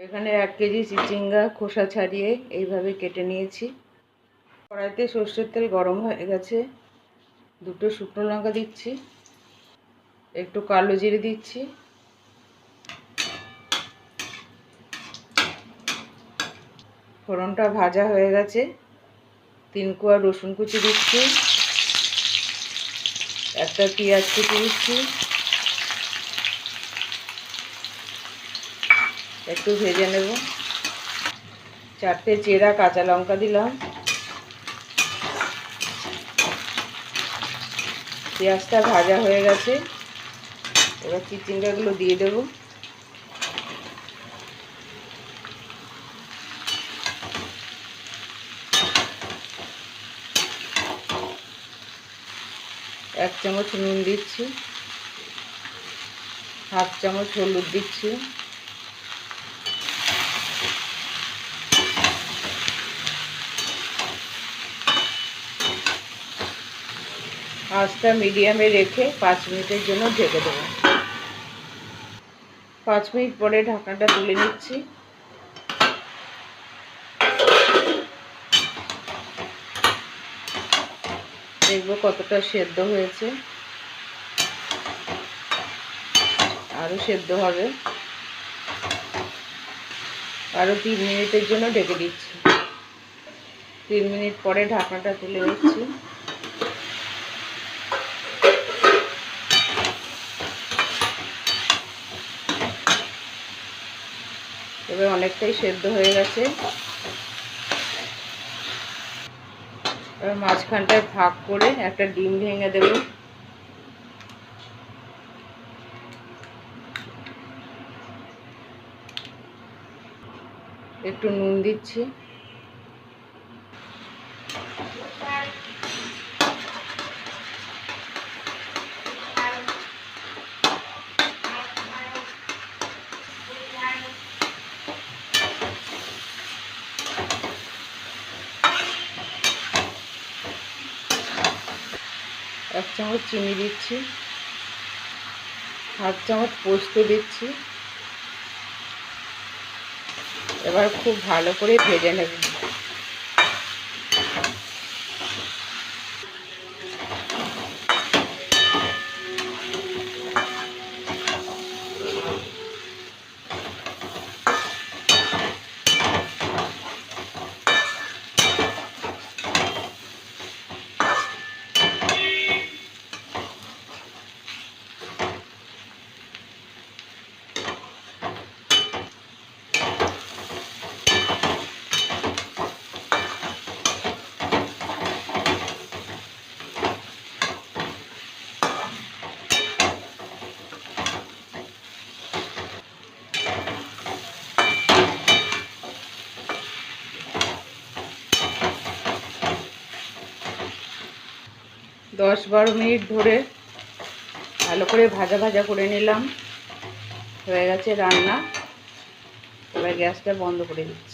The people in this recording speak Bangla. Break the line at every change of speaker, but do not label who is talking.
এখানে এক কেজি চিচিঙ্গা, খোসা ছাড়িয়ে এইভাবে কেটে নিয়েছি। কড়াইতে সর্ষের তেল গরম হয়ে গেছে। দুটো শুকনো লঙ্কা দিচ্ছি। একটু কালো জিরে দিচ্ছি। ফোড়নটা ভাজা হয়ে গেছে। তিন কোয়া রসুন কুচি দিচ্ছি। একটা পেঁয়াজ কুচি দিচ্ছি। একটু ভেজে নেব। চারটে চেরা কাঁচা লঙ্কা দিলাম। পেঁয়াজটা ভাজা হয়ে গেছে। এবার চিচিঙ্গাগুলো দিয়ে দেব। এক চামচ নুন দিচ্ছি। হাফ চামচ হলুদ দিচ্ছি। আঁচটা মিডিয়ামে রেখে পাঁচ মিনিটের জন্য ঢেকে দেবো। পাঁচ মিনিট পরে ঢাকনাটা তুলে নিচ্ছি। দেখব কতটা সেদ্ধ হয়েছে। আরও সেদ্ধ হবে। আরও তিন মিনিটের জন্য ঢেকে দিচ্ছি। তিন মিনিট পরে ঢাকনাটা তুলে দিচ্ছি এবার অনেকটাই সেদ্ধ হয়ে গেছে। এবার মাঝখানটায় ভাগ করে একটা ডিম ভেঙে দেব। একটু নুন দিচ্ছি। এক চামচ চিনি দিচ্ছি হাফ চামচ পোস্ত দিচ্ছি। এবার খুব ভালো করে ভেজে নেব। দশ বারো মিনিট ধরে ভালো করে ভাজা ভাজা করে নিলাম। হয়ে গেছে রান্না। এবার গ্যাসটা বন্ধ করে দিচ্ছি।